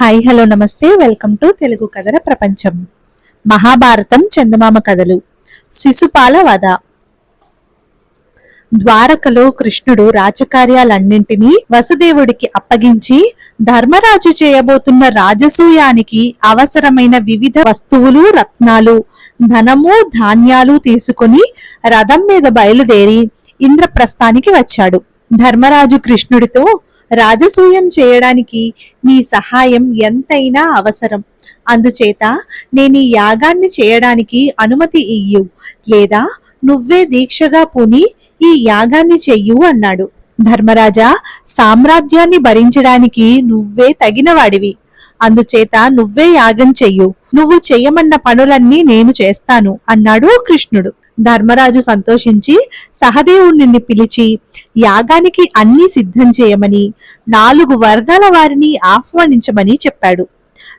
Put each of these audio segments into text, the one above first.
Hi hello namaste. Welcome to Telugu కథల ప్రపంచం. మహాభారతం చందమామ కథలు. శిశుపాల వధ. ద్వారకలో కృష్ణుడు రాజకార్యాలన్నింటినీ వసుదేవుడికి అప్పగించి ధర్మరాజు చేయబోతున్న రాజసూయానికి అవసరమైన వివిధ వస్తువులు రత్నాలు ధనము ధాన్యాలు తీసుకుని రథం మీద బయలుదేరి ఇంద్రప్రస్థానికి వచ్చాడు. ధర్మరాజు కృష్ణుడితో రాజసూయం చేయడానికి నీ సహాయం ఎంతైనా అవసరం. అందుచేత నేను ఈ యాగాన్ని చేయడానికి అనుమతి ఇయ్యు. లేదా నువ్వే దీక్షగా పూని ఈ యాగాన్ని చెయ్యు అన్నాడు. ధర్మరాజా సామ్రాజ్యాన్ని భరించడానికి నువ్వే తగినవాడివి. అందుచేత నువ్వే యాగం చెయ్యు. నువ్వు చెయ్యమన్న పనులన్నీ నేను చేస్తాను అన్నాడు కృష్ణుడు. ధర్మరాజు సంతోషించి సహదేవుణ్ణి పిలిచి యాగానికి అన్ని సిద్ధం చేయమని నాలుగు వర్గాల వారిని ఆహ్వానించమని చెప్పాడు.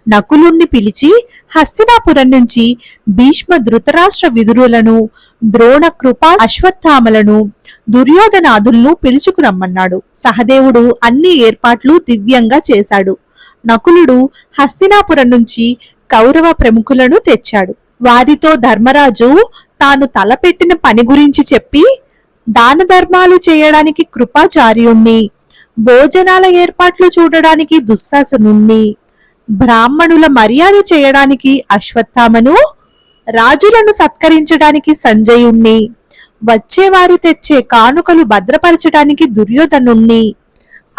నకులుణ్ణి పిలిచి హస్తినాపురం నుంచి భీష్మ ధృతరాష్ట్ర విదురులను ద్రోణ కృప అశ్వత్థామలను దుర్యోధనాదులను పిలుచుకురమ్మన్నాడు. సహదేవుడు అన్ని ఏర్పాట్లు దివ్యంగా చేశాడు. నకులుడు హస్తినాపురం నుంచి కౌరవ ప్రముఖులను తెచ్చాడు. వారితో ధర్మరాజు తాను తలపెట్టిన పని గురించి చెప్పి దాన ధర్మాలు చేయడానికి కృపాచార్యుణ్ణి భోజనాల ఏర్పాట్లు చూడడానికి దుశ్శాసనుణ్ణి బ్రాహ్మణుల మర్యాద చేయడానికి అశ్వత్థామను రాజులను సత్కరించడానికి సంజయుణ్ణి వచ్చేవారు తెచ్చే కానుకలు భద్రపరచడానికి దుర్యోధనుణ్ణి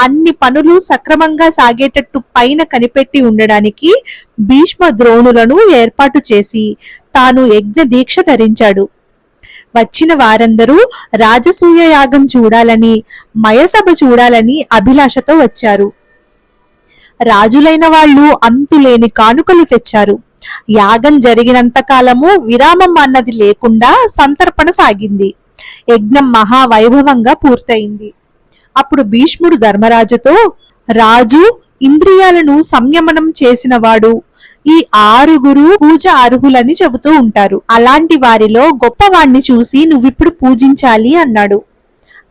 అన్ని పనులు సక్రమంగా సాగేటట్టు పైన కనిపెట్టి ఉండడానికి భీష్మ ద్రోణులను ఏర్పాటు చేసి తాను యజ్ఞ దీక్ష ధరించాడు. వచ్చిన వారందరూ రాజసూయ యాగం చూడాలని మయసభ చూడాలని అభిలాషతో వచ్చారు. రాజులైన వాళ్ళు అంతులేని కానుకలు తెచ్చారు. యాగం జరిగినంత కాలము విరామం అన్నది లేకుండా సంతర్పణ సాగింది. యజ్ఞం మహావైభవంగా పూర్తయింది. అప్పుడు భీష్ముడు ధర్మరాజుతో రాజు ఇంద్రియాలను సంయమనం చేసినవాడు. ఈ ఆరుగురు పూజ అర్హులని చెబుతూ ఉంటారు. అలాంటి వారిలో గొప్పవాణ్ణి చూసి నువ్విప్పుడు పూజించాలి అన్నాడు.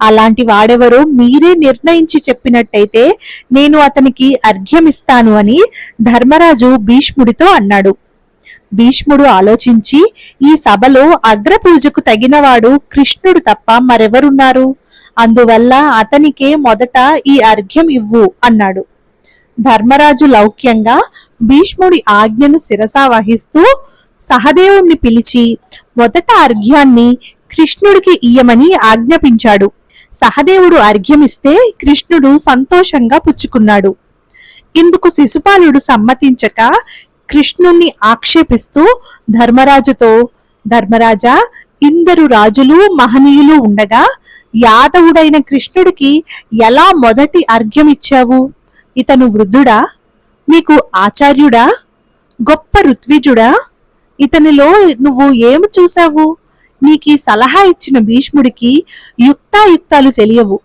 అలాంటి వాడెవరో మీరే నిర్ణయించి చెప్పినట్టయితే నేను అతనికి అర్ఘ్యమిస్తాను అని ధర్మరాజు భీష్ముడితో అన్నాడు. భీష్ముడు ఆలోచించి ఈ సభలో అగ్రపూజకు తగినవాడు కృష్ణుడు తప్ప మరెవరున్నారు? అందువల్ల అతనికే మొదట ఈ అర్ఘ్యం ఇవ్వు అన్నాడు. ధర్మరాజు లౌక్యంగా భీష్ముడి ఆజ్ఞను శిరసా వహిస్తూ సహదేవుణ్ణి పిలిచి మొదట అర్ఘ్యాన్ని కృష్ణుడికి ఇయ్యమని ఆజ్ఞాపించాడు. సహదేవుడు అర్ఘ్యమిస్తే కృష్ణుడు సంతోషంగా పుచ్చుకున్నాడు. ఇందుకు శిశుపాలుడు సమ్మతించక కృష్ణుణ్ణి ఆక్షేపిస్తూ ధర్మరాజుతో ధర్మరాజా ఇందరు రాజులు మహనీయులు ఉండగా యాదవుడైన కృష్ణుడికి ఎలా మొదటి అర్ఘ్యమిచ్చావు ఇతను వృద్ధుడా? మీకు ఆచార్యుడా? గొప్ప ఋత్విజుడా? ఇతనిలో నువ్వు ఏమి చూసావు నీకు సలహా ఇచ్చిన భీష్ముడికి యుక్తాయుక్తాలు తెలియవు.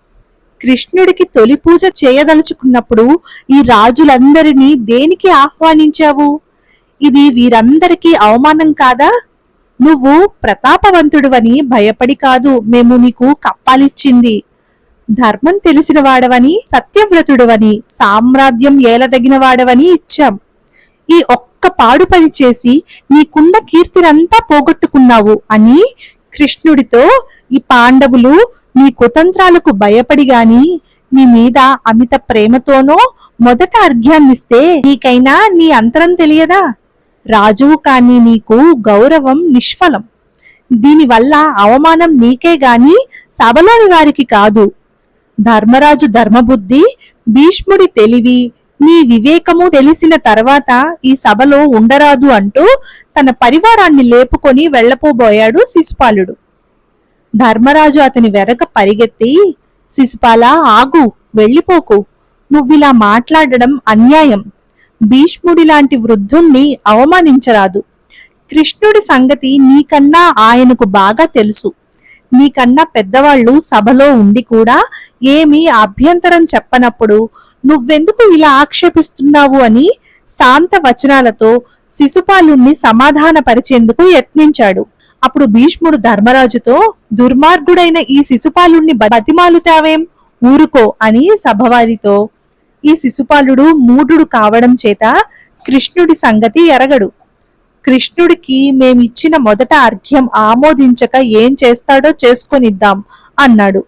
కృష్ణుడికి తొలి పూజ చేయదలుచుకున్నప్పుడు ఈ రాజులందరినీ దేనికి ఆహ్వానించావు? ఇది వీరందరికీ అవమానం కాదా? నువ్వు ప్రతాపవంతుడువని భయపడి కాదు. మేము నీకు కప్పాలిచ్చింది. ధర్మం తెలిసిన వాడవని సత్యవ్రతుడవని సామ్రాజ్యం ఏలదగిన వాడవని ఇచ్చాం. ఈ ఒక్క పాడు పని చేసి నీకున్న కీర్తినంతా పోగొట్టుకున్నావు అని కృష్ణుడితో ఈ పాండవులు నీ కుతంత్రాలకు భయపడి గాని నీ మీద అమిత ప్రేమతోనో మొదట అర్ఘ్యాన్నిస్తే నీకైనా నీ అంతరం తెలియదా? రాజువు కానీ నీకు గౌరవం నిష్ఫలం. దీనివల్ల అవమానం నీకే గాని సభలోని వారికి కాదు. ధర్మరాజు ధర్మబుద్ధి భీష్ముడి తెలివి నీ వివేకము తెలిసిన తర్వాత ఈ సభలో ఉండరాదు అంటూ తన పరివారాన్ని లేపుకొని వెళ్ళపోబోయాడు శిశుపాలుడు. ధర్మరాజు అతని వెనక పరిగెత్తి శిశుపాల ఆగు వెళ్ళిపోకు. నువ్విలా మాట్లాడడం అన్యాయం. భీష్ముడి లాంటి వృద్ధుణ్ణి అవమానించరాదు. కృష్ణుడి సంగతి నీకన్నా ఆయనకు బాగా తెలుసు. నీకన్నా పెద్దవాళ్ళు సభలో ఉండి కూడా ఏమీ అభ్యంతరం చెప్పనప్పుడు నువ్వెందుకు ఇలా ఆక్షేపిస్తున్నావు అని శాంత వచనాలతో శిశుపాలుణ్ణి సమాధానపరిచేందుకు యత్నించాడు. అప్పుడు భీష్ముడు ధర్మరాజుతో దుర్మార్గుడైన ఈ శిశుపాలుణ్ణి బతిమాలుతావేం? ఊరుకో అని సభవారితో ఈ శిశుపాలుడు మూఢుడు కావడం చేత కృష్ణుడి సంగతి ఎరగడు. కృష్ణుడికి మేమిచ్చిన మొదట అర్ఘ్యం ఆమోదించక ఏం చేస్తాడో చేసుకొనిద్దాం అన్నాడు.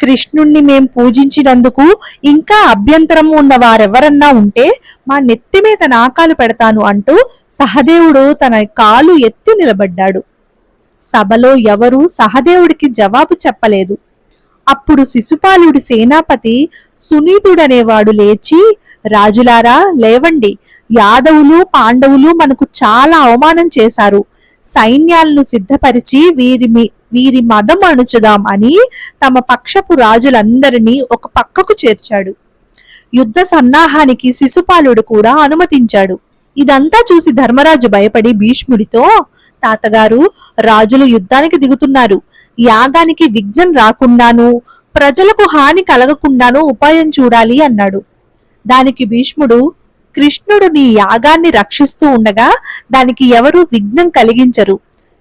కృష్ణుణ్ణి మేం పూజించినందుకు ఇంకా అభ్యంతరం ఉన్న వారెవరన్నా ఉంటే మా నెత్తి మీద నాకాలు పెడతాను అంటూ సహదేవుడు తన కాలు ఎత్తి నిలబడ్డాడు. సభలో ఎవరూ సహదేవుడికి జవాబు చెప్పలేదు. అప్పుడు శిశుపాలుడి సేనాపతి సునీతుడనేవాడు లేచి రాజులారా లేవండి. యాదవులు పాండవులు మనకు చాలా అవమానం చేశారు. సైన్యాలను సిద్ధపరిచి వీరి వీరి మదం అణుచుదాం అని తమ పక్షపు రాజులందరినీ ఒక పక్కకు చేర్చాడు. యుద్ధ సన్నాహానికి శిశుపాలుడు కూడా అనుమతించాడు. ఇదంతా చూసి ధర్మరాజు భయపడి భీష్ముడితో తాతగారు రాజులు యుద్ధానికి దిగుతున్నారు. యాగానికి విఘ్నం రాకుండాను ప్రజలకు హాని కలగకుండాను ఉపాయం చూడాలి అన్నాడు. దానికి భీష్ముడు కృష్ణుడు నీ యాగాన్ని రక్షిస్తూ ఉండగా దానికి ఎవరూ విఘ్నం కలిగించరు.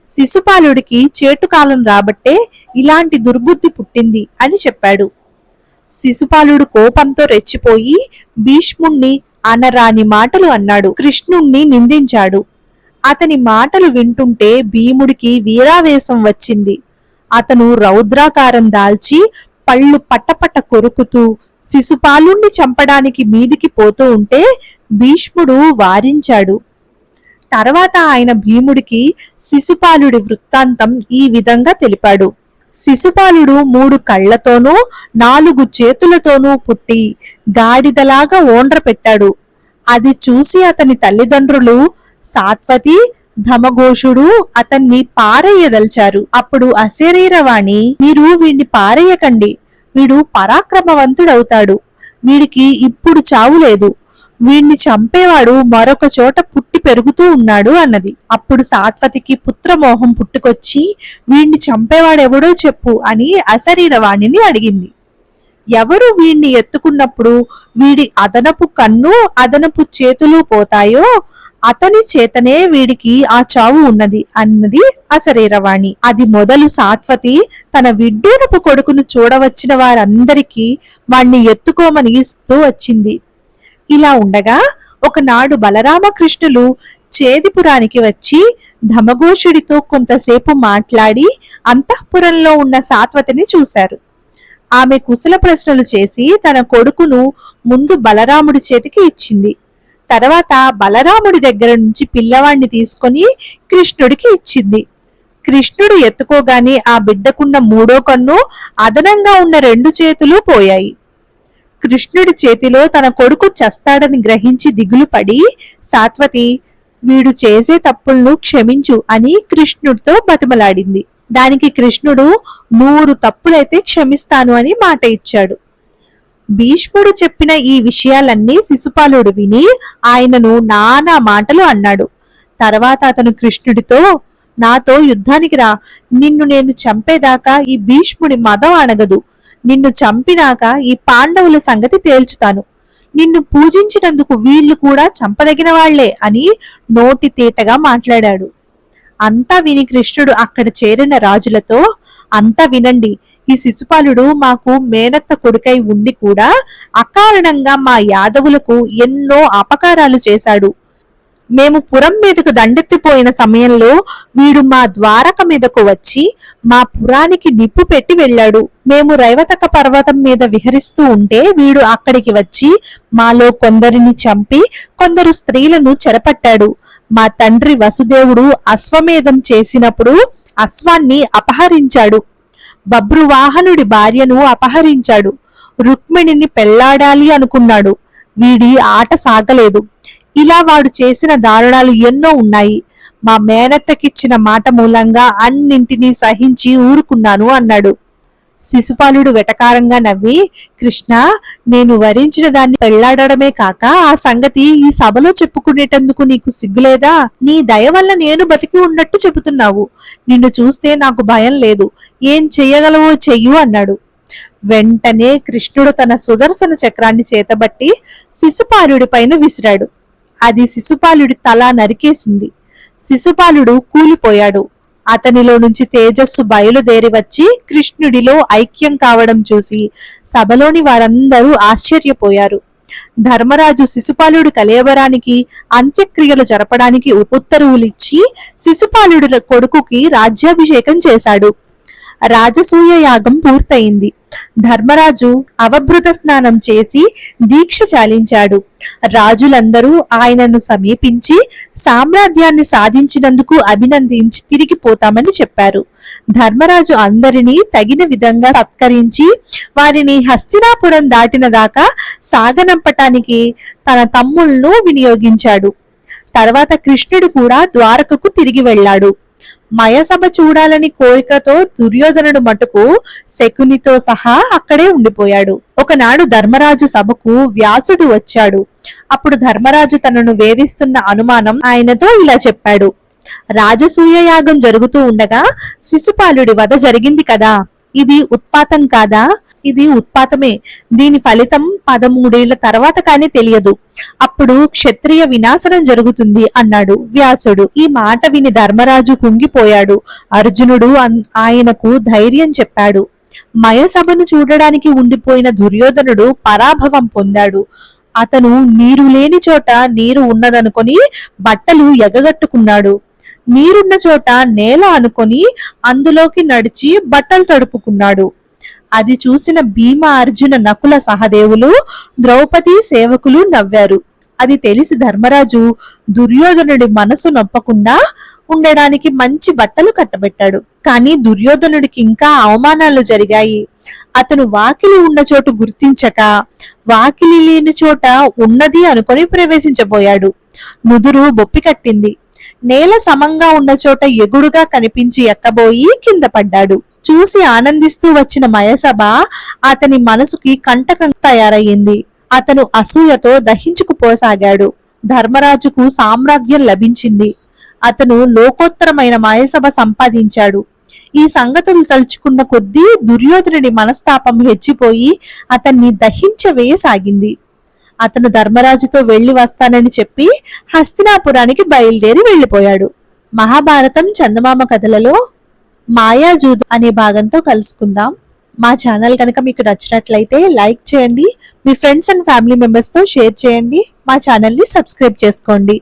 శిశుపాలుడికి చేటుకాలం రాబట్టే ఇలాంటి దుర్బుద్ధి పుట్టింది అని చెప్పాడు. శిశుపాలుడు కోపంతో రెచ్చిపోయి భీష్ముణ్ణి అనరాని మాటలు అన్నాడు. కృష్ణుణ్ణి నిందించాడు. అతని మాటలు వింటుంటే భీముడికి వీరావేశం వచ్చింది. అతను రౌద్రాకారం దాల్చి పళ్ళు పట్టపట్ట కొరుకుతూ శిశుపాలుణ్ణి చంపడానికి మీదికి పోతూ ఉంటే భీష్ముడు వారించాడు. తర్వాత ఆయన భీముడికి శిశుపాలుడి వృత్తాంతం ఈ విధంగా తెలిపాడు. శిశుపాలుడు మూడు కళ్ళతోనూ నాలుగు చేతులతోనూ పుట్టి గాడిదలాగా ఓండ్ర పెట్టాడు అది చూసి అతని తల్లిదండ్రులు సాత్వతి ధమఘోషుడు అతన్ని పారేయదల్చారు. అప్పుడు అశరీరవాణి మీరు వీడిని పారేయకండి. వీడు పరాక్రమవంతుడవుతాడు. వీడికి ఇప్పుడు చావు లేదు. వీణ్ణి చంపేవాడు మరొక చోట పుట్టి పెరుగుతూ ఉన్నాడు అన్నది. అప్పుడు సాత్వతికి పుత్రమోహం పుట్టుకొచ్చి వీణ్ణి చంపేవాడెవడో చెప్పు అని అశరీరవాణిని అడిగింది. ఎవరు వీణ్ణి ఎత్తుకున్నప్పుడు వీడి అదనపు కన్ను అదనపు చేతులు పోతాయో అతని చేతనే వీడికి ఆ చావు ఉన్నది అన్నది అశరీరవాణి అది మొదలు సాత్వతి తన విడ్డూరపు కొడుకును చూడవచ్చిన వారందరికీ వాణ్ణి ఎత్తుకోమని ఇస్తూ వచ్చింది. ఇలా ఉండగా ఒకనాడు బలరామకృష్ణులు చేదిపురానికి వచ్చి ధమఘోషుడితో కొంతసేపు మాట్లాడి అంతఃపురంలో ఉన్న సాత్వతిని చూశారు. ఆమె కుశల ప్రశ్నలు చేసి తన కొడుకును ముందు బలరాముడి చేతికి ఇచ్చింది. తర్వాత బలరాముడి దగ్గర నుంచి పిల్లవాడిని తీసుకొని కృష్ణుడికి ఇచ్చింది. కృష్ణుడు ఎత్తుకోగానే ఆ బిడ్డకున్న మూడో కన్ను అదనంగా ఉన్న రెండు చేతులు పోయాయి. కృష్ణుడి చేతిలో తన కొడుకు చస్తాడని గ్రహించి దిగులు పడి సాత్వతి వీడు చేసే తప్పులను క్షమించు అని కృష్ణుడితో బతిమలాడింది. దానికి కృష్ణుడు నూరు తప్పులైతే క్షమిస్తాను అని మాట ఇచ్చాడు. భీష్ముడు చెప్పిన ఈ విషయాలన్నీ శిశుపాలుడు విని ఆయనను నానా మాటలు అన్నాడు. తర్వాత అతను కృష్ణుడితో నాతో యుద్ధానికి రా. నిన్ను నేను చంపేదాకా ఈ భీష్ముడి మదం అణగదు. నిన్ను చంపినాక ఈ పాండవుల సంగతి తేల్చుతాను. నిన్ను పూజించినందుకు వీళ్ళు కూడా చంపదగిన వాళ్ళే అని నోటి తీటగా మాట్లాడాడు. అంతా విని కృష్ణుడు అక్కడ చేరిన రాజులతో అంతా వినండి. ఈ శిశుపాలుడు మాకు మేనత్త కొడుకై ఉండి కూడా అకారణంగా మా యాదవులకు ఎన్నో అపకారాలు చేశాడు. మేము పురం మీదకు దండెత్తిపోయిన సమయంలో వీడు మా ద్వారక మీదకు వచ్చి మా పురానికి నిప్పు పెట్టి వెళ్ళాడు. మేము రైవతక పర్వతం మీద విహరిస్తూ ఉంటే వీడు అక్కడికి వచ్చి మాలో కొందరిని చంపి కొందరు స్త్రీలను చెరపట్టాడు. మా తండ్రి వసుదేవుడు అశ్వమేధం చేసినప్పుడు అశ్వాన్ని అపహరించాడు. బబ్రువాహనుడి భార్యను అపహరించాడు. రుక్మిణిని పెళ్ళాడాలి అనుకున్నాడు. వీడి ఆట సాగలేదు. ఇలా వాడు చేసిన దారుణాలు ఎన్నో ఉన్నాయి. మా మేనత్తకిచ్చిన మాట మూలంగా అన్నింటినీ సహించి ఊరుకున్నాను అన్నాడు. శిశుపాలుడు వెటకారంగా నవ్వి కృష్ణ నేను వరించిన దాన్ని పెళ్ళాడమే కాక ఆ సంగతి ఈ సభలో చెప్పుకునేటందుకు నీకు సిగ్గులేదా? నీ దయ వల్ల నేను బతికి ఉన్నట్టు చెబుతున్నావు. నిన్ను చూస్తే నాకు భయం లేదు. ఏం చెయ్యగలవో చెయ్యు అన్నాడు. వెంటనే కృష్ణుడు తన సుదర్శన చక్రాన్ని చేతబట్టి శిశుపాలుడి పైన విసిరాడు. అది శిశుపాలుడి తల నరికేసింది. శిశుపాలుడు కూలిపోయాడు. అతనిలో నుంచి తేజస్సు బయలుదేరి వచ్చి కృష్ణుడిలో ఐక్యం కావడం చూసి సభలోని వారందరూ ఆశ్చర్యపోయారు. ధర్మరాజు శిశుపాలుడు కలేవరానికి అంత్యక్రియలు జరపడానికి ఉపత్తరువులిచ్చి శిశుపాలుడు కొడుకుకి రాజ్యాభిషేకం చేశాడు. రాజసూయ యాగం పూర్తయింది. ధర్మరాజు అవభృత స్నానం చేసి దీక్ష చాలించాడు. రాజులందరూ ఆయనను సమీపించి సామ్రాజ్యాన్ని సాధించినందుకు అభినందించి తిరిగిపోతామని చెప్పారు. ధర్మరాజు అందరినీ తగిన విధంగా సత్కరించి వారిని హస్తినాపురం దాటిన దాకా సాగనంపటానికి తన తమ్ముళ్ళను వినియోగించాడు. తర్వాత కృష్ణుడు కూడా ద్వారకకు తిరిగి వెళ్ళాడు. మయసభ చూడాలని కోరికతో దుర్యోధనుడు మటుకు శకునితో సహా అక్కడే ఉండిపోయాడు. ఒకనాడు ధర్మరాజు సభకు వ్యాసుడు వచ్చాడు. అప్పుడు ధర్మరాజు తనను వేధిస్తున్న అనుమానం ఆయనతో ఇలా చెప్పాడు. రాజసూయ యాగం జరుగుతూ ఉండగా శిశుపాలుడి వధ జరిగింది కదా. ఇది ఉత్పాతం కాదా? ఇది ఉత్పాతమే. దీని ఫలితం పదమూడేళ్ళ తర్వాత కానీ తెలియదు. అప్పుడు క్షత్రియ వినాశనం జరుగుతుంది అన్నాడు వ్యాసుడు. ఈ మాట విని ధర్మరాజు కుంగిపోయాడు. అర్జునుడు అన్- ఆయనకు ధైర్యం చెప్పాడు. మయసభను చూడడానికి ఉండిపోయిన దుర్యోధనుడు పరాభవం పొందాడు. అతను నీరు లేని చోట నీరు ఉన్నదనుకొని బట్టలు ఎగగట్టుకున్నాడు. నీరున్న చోట నేల అనుకొని అందులోకి నడిచి బట్టలు తడుపుకున్నాడు. అది చూసిన భీమ అర్జున నకుల సహదేవులు ద్రౌపది సేవకులు నవ్వారు. అది తెలిసి ధర్మరాజు దుర్యోధనుడి మనసు నొప్పకుండా ఉండడానికి మంచి బట్టలు కట్టబెట్టాడు. కానీ దుర్యోధనుడికి ఇంకా అవమానాలు జరిగాయి. అతను వాకిలి ఉన్న చోటు గుర్తించక వాకిలి లేని చోట ఉన్నది అనుకొని ప్రవేశించబోయాడు. నుదురు బొప్పి కట్టింది. నేల సమంగా ఉన్న చోట ఎగుడుగా కనిపించి ఎక్కబోయి కింద పడ్డాడు. చూసి ఆనందిస్తూ వచ్చిన మయసభ అతని మనసుకి కంటకం తయారయ్యింది. అతను అసూయతో దహించుకుపోసాగాడు. ధర్మరాజుకు సామ్రాజ్యం లభించింది. అతను లోకోత్తరమైన మాయసభ సంపాదించాడు. ఈ సంగతులు తలుచుకున్న కొద్దీ దుర్యోధనుడి మనస్తాపం హెచ్చిపోయి అతన్ని దహించవేయసాగింది. అతను ధర్మరాజుతో వెళ్ళి వస్తానని చెప్పి హస్తినాపురానికి బయలుదేరి వెళ్ళిపోయాడు మహాభారతం చందమామ కథలలో మాయాజూద్ అనే భాగంతో కలుసుకుందాం. మా ఛానల్ కనుక మీకు నచ్చినట్లయితే లైక్ చేయండి. మీ ఫ్రెండ్స్ అండ్ ఫ్యామిలీ మెంబర్స్తో షేర్ చేయండి. మా ఛానల్ని సబ్స్క్రైబ్ చేసుకోండి.